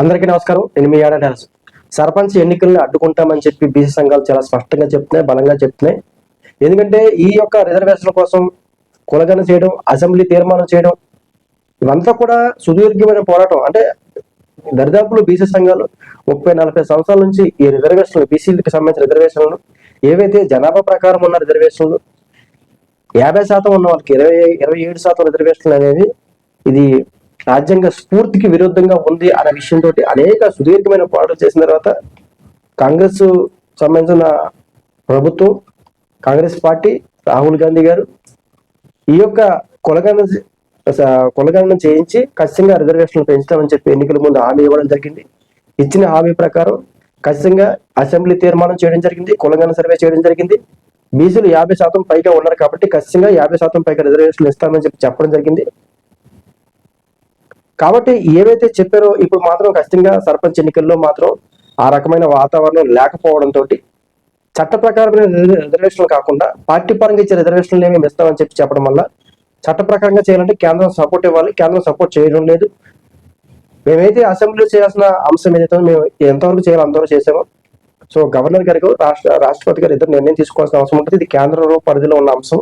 అందరికీ నమస్కారం. నేను మీ ఏడాది సర్పంచ్ ఎన్నికలను అడ్డుకుంటామని చెప్పి బీసీ సంఘాలు చాలా స్పష్టంగా చెప్తున్నాయి బలంగా చెప్తున్నాయి. ఎందుకంటే ఈ యొక్క రిజర్వేషన్ల కోసం కులగన చేయడం అసెంబ్లీ తీర్మానం చేయడం ఇవంతా కూడా సుదీర్ఘమైన పోరాటం. అంటే దరిదాపులు బీసీ సంఘాలు ముప్పై నలభై సంవత్సరాల నుంచి ఈ రిజర్వేషన్లు బీసీలకు సంబంధించిన రిజర్వేషన్లు ఏవైతే జనాభా ప్రకారం ఉన్న రిజర్వేషన్లు యాభై శాతం ఉన్న వాళ్ళకి ఇరవై ఇరవై ఏడు శాతం రిజర్వేషన్లు అనేవి ఇది రాజ్యాంగ స్ఫూర్తికి విరుద్ధంగా ఉంది అనే విషయంతో అనేక సుదీర్ఘమైన పోరాటాలు చేసిన తర్వాత కాంగ్రెస్ సంబంధించిన ప్రభుత్వం కాంగ్రెస్ పార్టీ రాహుల్ గాంధీ గారు ఈ యొక్క కులగణన స- కులగణన చేయించి ఖచ్చితంగా రిజర్వేషన్లు పెంచుతామని చెప్పి ఎన్నికల ముందు హామీ ఇవ్వడం జరిగింది. ఇచ్చిన హామీ ప్రకారం ఖచ్చితంగా అసెంబ్లీ తీర్మానం చేయడం జరిగింది కులగణన సర్వే చేయడం జరిగింది. బీసీలు యాభై శాతం పైగా ఉన్నారు కాబట్టి ఖచ్చితంగా యాభై శాతం పైగా రిజర్వేషన్లు ఇస్తామని చెప్పి చెప్పడం జరిగింది. కాబట్టి ఏవైతే చెప్పారో ఇప్పుడు మాత్రం ఖచ్చితంగా సర్పంచ్ ఎన్నికల్లో మాత్రం ఆ రకమైన వాతావరణం లేకపోవడంతో చట్ట ప్రకారమైన రిజర్వేషన్లు కాకుండా పార్టీ పరంగా ఇచ్చే రిజర్వేషన్లు ఏమేమి ఇస్తామని చెప్పి చెప్పడం వల్ల చట్ట ప్రకారంగా చేయాలంటే కేంద్రం సపోర్ట్ ఇవ్వాలి. కేంద్రం సపోర్ట్ చేయడం లేదు. మేమైతే అసెంబ్లీలో చేయాల్సిన అంశం ఏదైతే మేము ఎంతవరకు చేయాలో అంతవరకు చేసామో సో గవర్నర్ గారికి రాష్ట్ర రాష్ట్రపతి గారు ఇద్దరు నిర్ణయం తీసుకోవాల్సిన అవసరం ఉంటుంది. ఇది కేంద్ర పరిధిలో ఉన్న అంశం.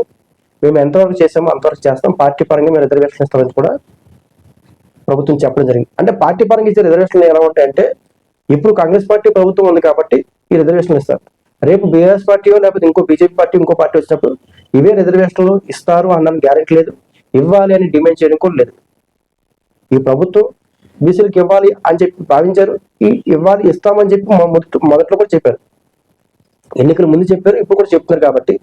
మేము ఎంతవరకు చేసామో అంతవరకు చేస్తాం. పార్టీ పరంగా మేము రిజర్వేషన్ ఇస్తామని కూడా ప్రభుత్వం చెప్పడం జరిగింది. అంటే పార్టీ పరంగా ఇచ్చే రిజర్వేషన్లు ఎలా ఉంటాయంటే ఇప్పుడు కాంగ్రెస్ పార్టీ ప్రభుత్వం ఉంది కాబట్టి ఈ రిజర్వేషన్లు ఇస్తారు. రేపు బీఆర్ఎస్ పార్టీ లేకపోతే ఇంకో బీజేపీ పార్టీ ఇంకో పార్టీ వచ్చినప్పుడు ఇవే రిజర్వేషన్లు ఇస్తారు అన్న గ్యారెంటీ లేదు. ఇవ్వాలి అని డిమాండ్ చేయడం కూడా లేదు. ఈ ప్రభుత్వం బీసీలకు ఇవ్వాలి అని చెప్పి భావించారు. ఈ ఇవ్వాలి ఇస్తామని చెప్పి మొదట మొదట్లో కూడా చెప్పారు. ఎన్నికల ముందు చెప్పారు ఇప్పుడు కూడా చెప్తున్నారు కాబట్టి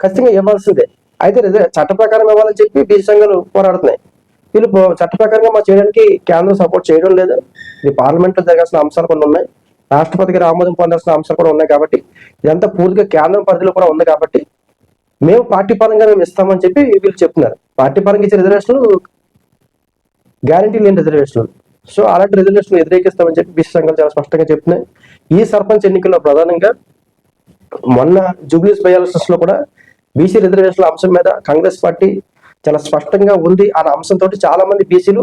ఖచ్చితంగా ఇవ్వాల్సిందే. అయితే చట్ట ప్రకారం ఇవ్వాలని చెప్పి బీసీ సంఘాలు పోరాడుతున్నాయి. వీళ్ళు చట్ట ప్రకారంగా మా చేయడానికి కేంద్రం సపోర్ట్ చేయడం లేదు. ఇది పార్లమెంట్లో జరగాల్సిన అంశాలు కొన్ని ఉన్నాయి. రాష్ట్రపతి గారు ఆమోదం పొందాల్సిన అంశాలు కూడా ఉన్నాయి కాబట్టి ఇదంతా పూర్తిగా కేంద్రం పరిధిలో కూడా ఉంది కాబట్టి మేము పార్టీ పరంగా మేము ఇస్తామని చెప్పి వీళ్ళు చెప్తున్నారు. పార్టీ పరంగా ఇచ్చే రిజర్వేషన్లు గ్యారంటీ లేని రిజర్వేషన్లు సో అలాంటి రిజర్వేషన్లు వ్యతిరేకిస్తామని చెప్పి బీసీ సంఘాలు చాలా స్పష్టంగా చెప్తున్నాయి. ఈ సర్పంచ్ ఎన్నికల్లో ప్రధానంగా మొన్న జూబ్లీస్ బయాలసిస్లో కూడా బీసీ రిజర్వేషన్ల అంశం మీద కాంగ్రెస్ పార్టీ చాలా స్పష్టంగా ఉంది అనే అంశంతో చాలా మంది బీసీలు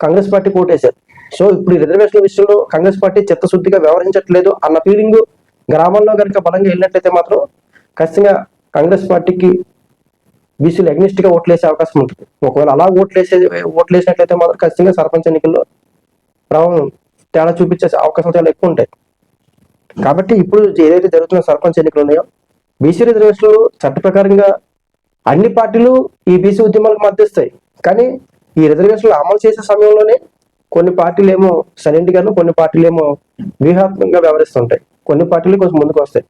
కాంగ్రెస్ పార్టీ ఓటేశారు సో ఇప్పుడు రిజర్వేషన్ విషయంలో కాంగ్రెస్ పార్టీ చిత్తశుద్ధిగా వ్యవహరించట్లేదు అన్న ఫీలింగ్ గ్రామాల్లో కనుక బలంగా వెళ్ళినట్లయితే మాత్రం ఖచ్చితంగా కాంగ్రెస్ పార్టీకి బీసీలు అగ్నిస్ట్గా ఓట్లేసే అవకాశం ఉంటుంది. ఒకవేళ అలా ఓట్లేసే ఓట్లేసినట్లయితే మాత్రం ఖచ్చితంగా సర్పంచ్ ఎన్నికల్లో ప్రభావం తేడా చూపించే అవకాశం చాలా ఎక్కువ ఉంటాయి. కాబట్టి ఇప్పుడు ఏదైతే జరుగుతున్న సర్పంచ్ ఎన్నికలు ఉన్నాయో బీసీ రిజర్వేషన్లు చట్ట ప్రకారంగా అన్ని పార్టీలు ఈ బీసీ ఉద్యమాలకు మద్దతిస్తాయి. కానీ ఈ రిజర్వేషన్లు అమలు చేసే సమయంలోనే కొన్ని పార్టీలు ఏమో సైలెంట్ గాను కొన్ని పార్టీలు ఏమో వ్యూహాత్మకంగా వ్యవహరిస్తుంటాయి. కొన్ని పార్టీలు కొంచెం ముందుకు వస్తాయి.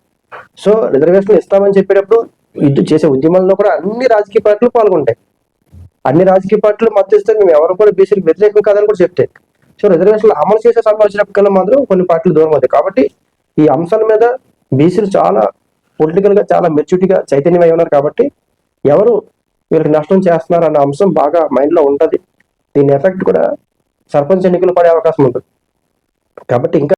సో రిజర్వేషన్లు ఇస్తామని చెప్పేటప్పుడు ఇది చేసే ఉద్యమాల్లో కూడా అన్ని రాజకీయ పార్టీలు పాల్గొంటాయి. అన్ని రాజకీయ పార్టీలు మద్దతిస్తే మేము ఎవరు కూడా బీసీలకు వ్యతిరేకం కాదని కూడా చెప్తాయి. సో రిజర్వేషన్లు అమలు చేసే సమయం వచ్చినప్పటికల్లా మాత్రం కొన్ని పార్టీలు దూరం అవుతాయి. కాబట్టి ఈ అంశాల మీద బీసీలు చాలా పొలిటికల్గా చాలా మెచ్యూరిటీగా చైతన్యమై ఉన్నారు కాబట్టి ఎవరు వీళ్ళకి నష్టం చేస్తున్నారు అన్న అంశం బాగా మైండ్లో ఉంటది. దీని ఎఫెక్ట్ కూడా సర్పంచ్ ఎన్నికలు పడే అవకాశం ఉంటుంది. కాబట్టి ఇంకా